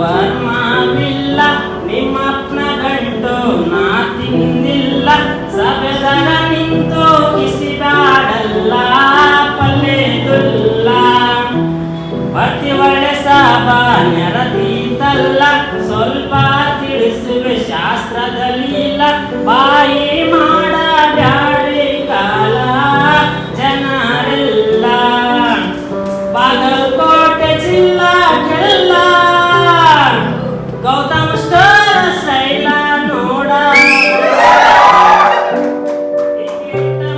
ವರ್ಮವಿಲ್ಲ ನಿಮ್ಮಪ್ಪನ ಗಂಟು ನಾ ತಿಂದಿಲ್ಲ ಸಬೆದನ ನಿಂತು ಕಿಸಿದಾಡಲ್ಲ ಪಲ್ಲೆದುಲ್ಲ. ಪತಿ ಒಳ್ಳೆ ಸಾಬ ನೆರದೀತಲ್ಲ, ಸ್ವಲ್ಪ ತಿಳಿಸುವ ಶಾಸ್ತ್ರದಲ್ಲಿ ಇಲ್ಲ ಬಾಯಿ ಮಾಡ ಬ್ಯಾಡಿ ಕಾಲ ಜನರಿಲ್ಲ. ಬಾಗಲಕೋಟೆ ಜಿಲ್ಲಾ ಕೆಲ್ಲ ಗೌತಮ ಸ್ಟೋರ್ ಸ್ಟೈಲ ನೋಡ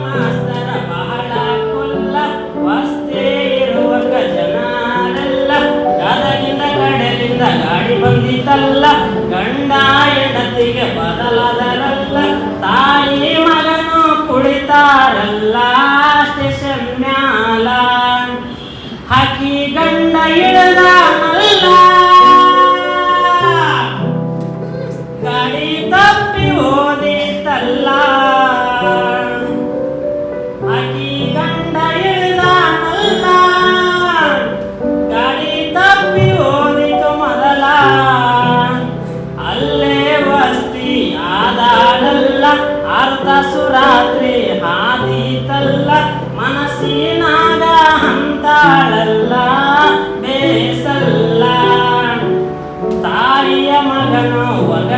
ಮಾಸ್ತರ ಬಹಳ ಕೊಲ್ಲ, ವಸ್ತೆ ಇರುವ ಜನರೆಲ್ಲ ಗದಗಿಂದ ಕಡೆಲಿಂದ ಗಾಡಿ ಬಂದಿತಲ್ಲ, ಗಂಡ ಹೆಂಡತಿಗೆ ಬದಲಾದರಲ್ಲ, ತಾಯಿ ಮಗನು ಕುಳಿತಾರಲ್ಲ. ಅರ್ಧ ಸುರಾತ್ರಿ ಹಾದೀತಲ್ಲ ಮನಸ್ಸಿನಾಗ ಹಂತಾಳಲ್ಲ ಬೇಸಲ್ಲ. ತಾಯಿಯ ಮಗನು ಒಗ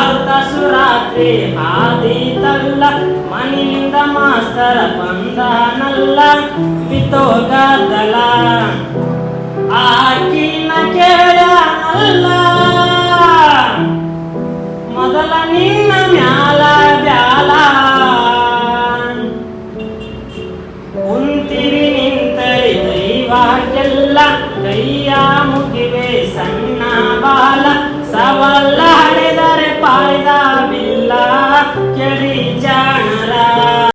ಅರ್ಥ ಸುರಾತ್ರಿ ಹಾದೀತಲ್ಲ ಮನೆಯಿಂದ ಮಾಸ್ತರ ಬಂದಾನಲ್ಲ. ಬಿತ್ತೋಗದಲ ಮುಗಿವೆ ಸಣ್ಣ ಬಾಲ ಸವಲ್ಲ